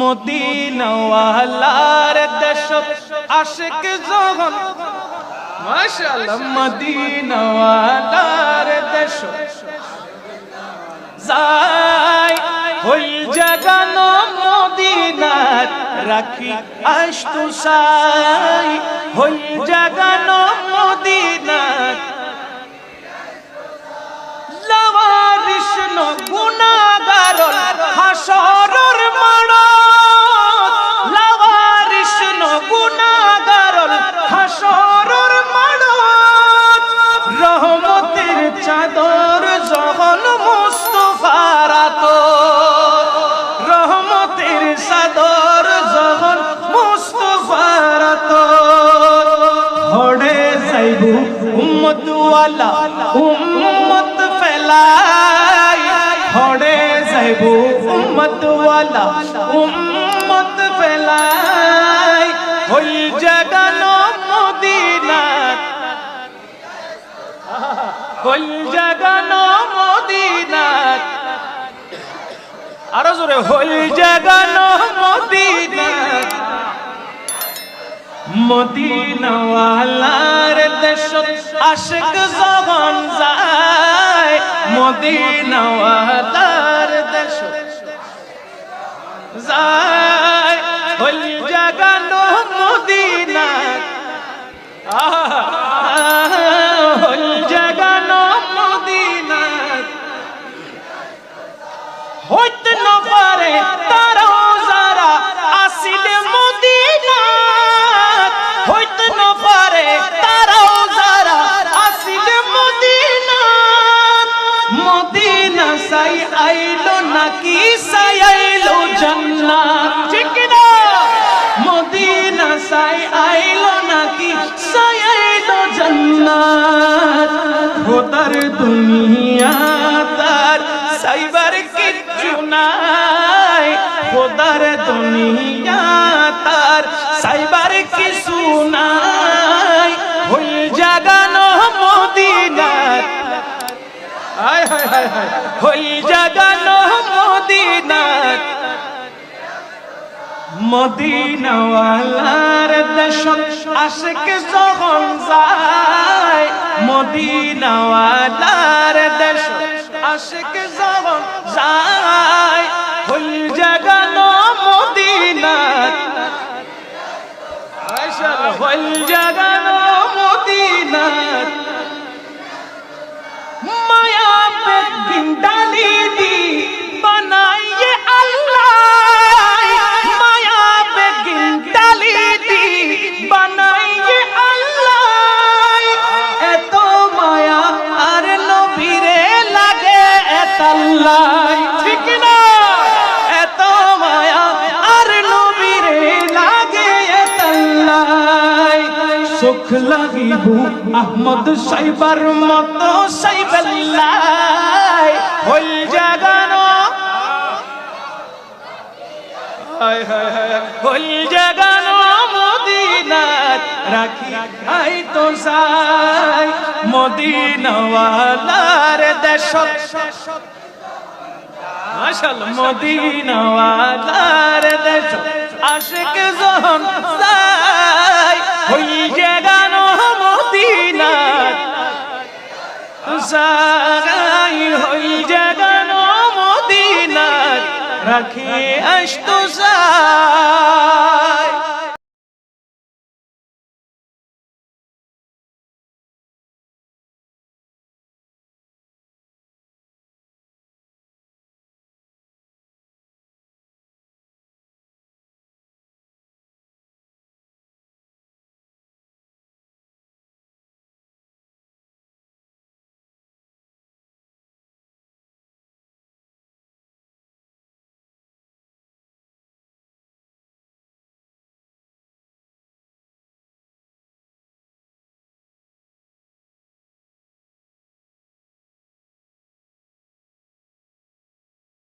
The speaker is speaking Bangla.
মদিনাওয়ালার দেশ, আশিক যখন মাশাআল্লাহ, মদিনাওয়ালার দেশ। যায় ওই জাগানো মদিনার, রাখি আস্তু সাই। ওই জাগানো মদিনার ওয়ালা উম্মত ফেলাই হড়ে যাইবু উম্মত ওয়ালা উম্মত ফেলাই হই জাগানো মদিনাত হই জাগানো মদিনাত আরও জোরে হই জাগানো মদিনাত মদিনাওয়ালার দেশ আশিক যখন যায়। মদিনাওয়ালার দেশ যায়। আইলো নাকি সাই আইলো জান্নাত? ঠিক না মদিনা সাই আইলো নাকি সাই আইলো জান্নাত? খোদার দুনিয়া তার সাইবার কিচ্ছু নাই। খোদার দুনিয়া তার সাইবার কিছু নাই। হই জাগানো মদিনার হায় হই জাগানো মদিনার। মদিনাওয়ালার দেশ আশিক যখন যায়, মদিনাওয়ালার দেশ আশিক যখন যায়, হই জাগানো মদিনার। হই done. সুখ লাগিবু। আহমদ সাইবার মতো রাখি তো সাই মদিনাওয়ালার দেশ মাশাআল্লাহ মদিনাওয়ালার দেশ আশিক যাই। হই রাখি আসতো যায়